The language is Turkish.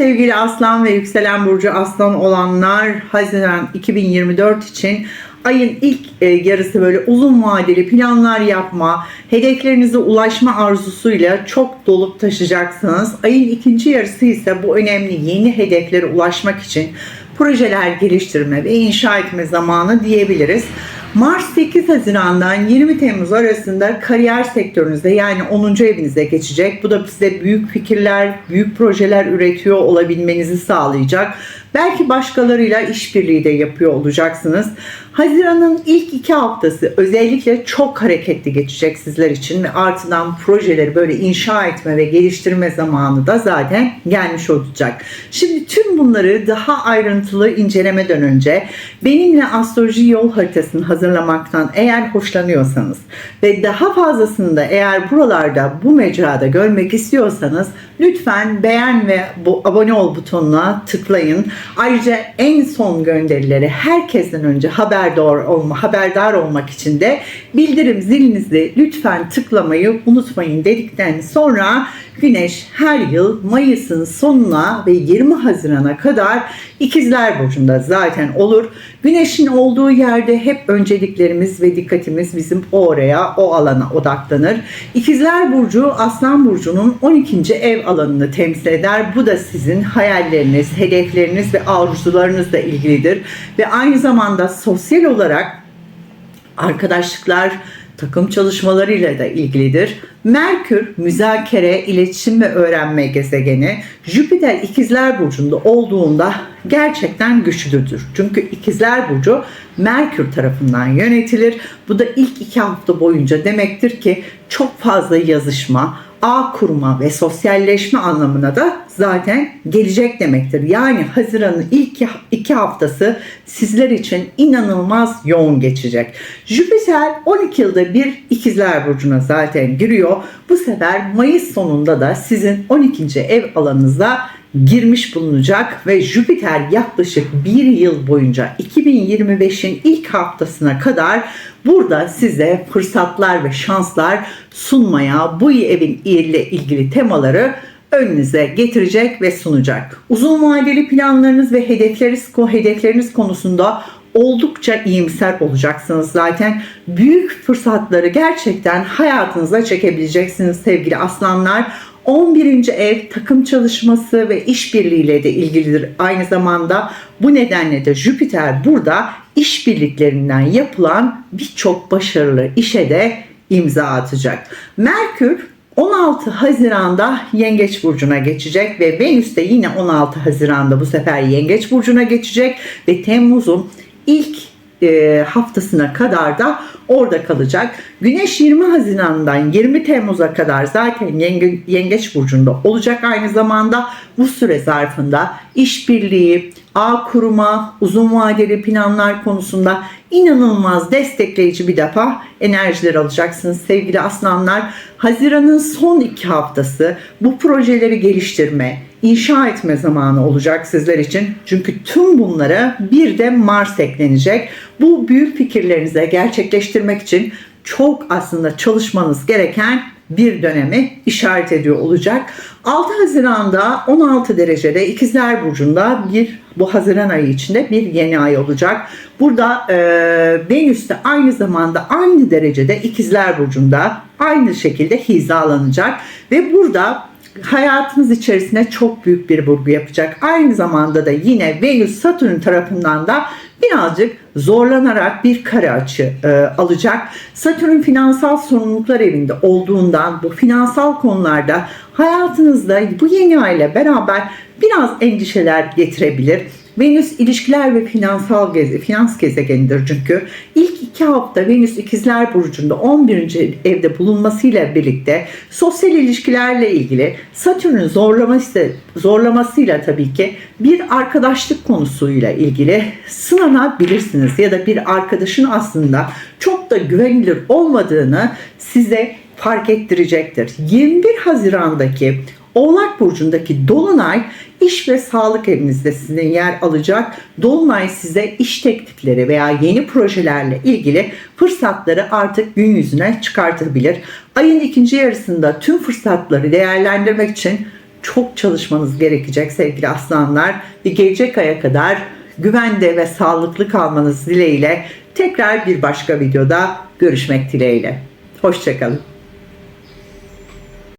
sevgili Aslan ve Yükselen Burcu Aslan olanlar Haziran 2024 için ayın ilk e, yarısı böyle uzun vadeli planlar yapma, hedeflerinize ulaşma arzusuyla çok dolup taşıyacaksınız. Ayın ikinci yarısı ise bu önemli yeni hedeflere ulaşmak için projeler geliştirme ve inşa etme zamanı diyebiliriz. Mars 8 Haziran'dan 20 Temmuz arasında kariyer sektörünüzde yani 10. evinize geçecek. Bu da size büyük fikirler, büyük projeler üretiyor olabilmenizi sağlayacak. Belki başkalarıyla işbirliği de yapıyor olacaksınız. Haziran'ın ilk iki haftası özellikle çok hareketli geçecek sizler için ve artıdan projeleri böyle inşa etme ve geliştirme zamanı da zaten gelmiş olacak. Şimdi tüm bunları daha ayrıntılı incelemeden önce benimle astroloji yol haritasını hazırlamaktan eğer hoşlanıyorsanız ve daha fazlasını da eğer buralarda bu mecrada görmek istiyorsanız lütfen beğen ve bu abone ol butonuna tıklayın. Ayrıca en son gönderileri herkesten önce haberdar olma, haberdar olmak için de bildirim zilinizi lütfen tıklamayı unutmayın dedikten sonra Güneş her yıl Mayıs'ın sonuna ve 20 Haziran'a kadar İkizler Burcu'nda zaten olur. Güneşin olduğu yerde hep önceliklerimiz ve dikkatimiz bizim oraya, o alana odaklanır. İkizler Burcu Aslan Burcu'nun 12. ev alanını temsil eder. Bu da sizin hayalleriniz, hedefleriniz ve arzularınızla ilgilidir. Ve aynı zamanda sosyal olarak arkadaşlıklar, takım çalışmalarıyla da ilgilidir. Merkür müzakere, iletişim ve öğrenme gezegeni. Jüpiter ikizler burcunda olduğunda gerçekten güçlüdür. Çünkü ikizler burcu Merkür tarafından yönetilir. Bu da ilk iki hafta boyunca demektir ki çok fazla yazışma, ağ kurma ve sosyalleşme anlamına da zaten gelecek demektir. Yani Haziran'ın ilk iki haftası sizler için inanılmaz yoğun geçecek. Jüpiter 12 yılda bir ikizler burcuna zaten giriyor. Bu sefer Mayıs sonunda da sizin 12. ev alanınıza girmiş bulunacak ve Jüpiter yaklaşık bir yıl boyunca 2025'in ilk haftasına kadar burada size fırsatlar ve şanslar sunmaya bu evin ile ilgili temaları önünüze getirecek ve sunacak. Uzun vadeli planlarınız ve hedefleriniz, hedefleriniz konusunda oldukça iyimser olacaksınız zaten. Büyük fırsatları gerçekten hayatınıza çekebileceksiniz sevgili aslanlar. 11. ev takım çalışması ve işbirliğiyle de ilgilidir. Aynı zamanda bu nedenle de Jüpiter burada işbirliklerinden yapılan birçok başarılı işe de imza atacak. Merkür 16 Haziran'da Yengeç Burcu'na geçecek ve Venüs de yine 16 Haziran'da bu sefer Yengeç Burcu'na geçecek ve Temmuz'un ilk e, haftasına kadar da orada kalacak. Güneş 20 Haziran'dan 20 Temmuz'a kadar zaten Yenge, Yengeç Burcu'nda olacak aynı zamanda. Bu süre zarfında işbirliği, ağ kuruma, uzun vadeli planlar konusunda inanılmaz destekleyici bir defa enerjiler alacaksınız sevgili aslanlar. Haziran'ın son iki haftası bu projeleri geliştirme, inşa etme zamanı olacak sizler için. Çünkü tüm bunlara bir de Mars eklenecek. Bu büyük fikirlerinize gerçekleştirmek için çok aslında çalışmanız gereken bir dönemi işaret ediyor olacak. 6 Haziran'da 16 derecede İkizler Burcu'nda bir bu Haziran ayı içinde bir yeni ay olacak. Burada e, Venüs de aynı zamanda aynı derecede İkizler Burcu'nda aynı şekilde hizalanacak ve burada hayatınız içerisinde çok büyük bir vurgu yapacak. Aynı zamanda da yine Venüs Satürn tarafından da birazcık zorlanarak bir kare açı e, alacak. Satürn finansal sorumluluklar evinde olduğundan bu finansal konularda hayatınızda bu yeni ay ile beraber biraz endişeler getirebilir. Venüs ilişkiler ve finansal geze, finans gezegenidir çünkü. ilk iki hafta Venüs ikizler burcunda 11. evde bulunmasıyla birlikte sosyal ilişkilerle ilgili Satürn'ün zorlaması, zorlamasıyla tabii ki bir arkadaşlık konusuyla ilgili sınanabilirsiniz ya da bir arkadaşın aslında çok da güvenilir olmadığını size fark ettirecektir. 21 Haziran'daki Oğlak Burcu'ndaki Dolunay iş ve sağlık evinizde sizin yer alacak. Dolunay size iş teklifleri veya yeni projelerle ilgili fırsatları artık gün yüzüne çıkartabilir. Ayın ikinci yarısında tüm fırsatları değerlendirmek için çok çalışmanız gerekecek sevgili aslanlar ve gelecek aya kadar güvende ve sağlıklı kalmanız dileğiyle tekrar bir başka videoda görüşmek dileğiyle. Hoşçakalın.